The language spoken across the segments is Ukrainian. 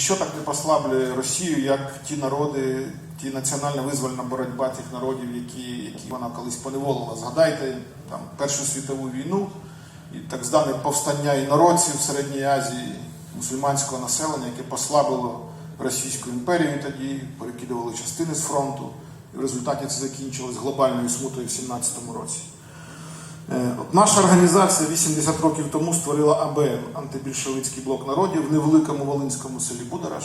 ніщо так не послаблює Росію, як ті народи, ті національна визвольна боротьба тих народів, які, які вона колись поневолила. Згадайте там Першу світову війну і так зване повстання інородців в Середній Азії, мусульманського населення, яке послабило Російську імперію тоді, перекидували частини з фронту. І в результаті це закінчилось глобальною смутою в 17-му році. Е, наша організація 80 років тому створила АБН антибільшовицький блок народів в невеликому волинському селі Будараш.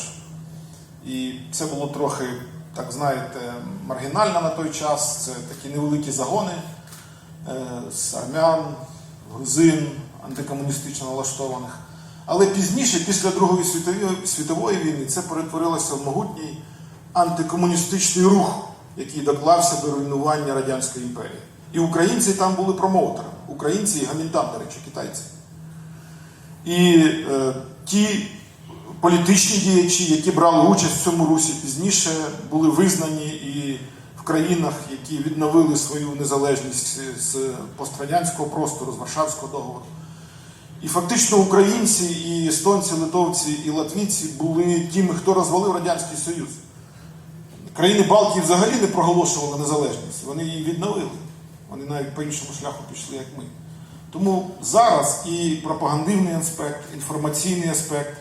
І це було трохи, так знаєте, маргінально на той час. Це такі невеликі загони е, з армян, грузин, антикомуністично налаштованих. Але пізніше, після Другої світової, світової війни, це перетворилося в могутній антикомуністичний рух, який доклався до руйнування Радянської імперії. І українці там були промоутерами. Українці і Гамінтан, до речі, китайці. І е, ті політичні діячі, які брали участь в цьому русі пізніше, були визнані і в країнах, які відновили свою незалежність з пострадянського простору, з Варшавського договору. І фактично українці, і естонці, литовці, і латвійці були тими, хто розвалив Радянський Союз. Країни Балтії взагалі не проголошували незалежність, вони її відновили. Вони навіть по іншому шляху пішли, як ми. Тому зараз і пропагандивний аспект, інформаційний аспект,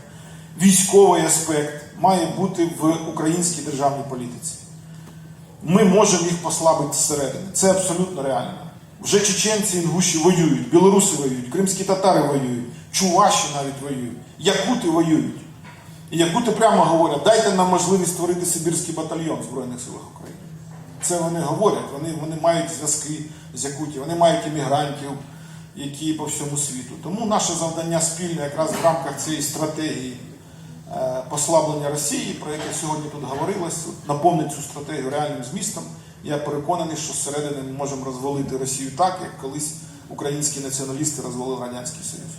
військовий аспект має бути в українській державній політиці. Ми можемо їх послабити зсередини. Це абсолютно реально. Вже чеченці, інгуші воюють, білоруси воюють, кримські татари воюють, чуваші навіть воюють, якути воюють. І якути прямо говорять, дайте нам можливість створити Сибірський батальйон в Збройних силах України. Це вони говорять, вони, вони мають зв'язки з Якутією, вони мають іммігрантів, які по всьому світу. Тому наше завдання спільне якраз в рамках цієї стратегії е, послаблення Росії, про яке сьогодні тут говорилось, наповнити цю стратегію реальним змістом. Я переконаний, що зсередини ми можемо розвалити Росію так, як колись українські націоналісти розвалили Радянський Союз.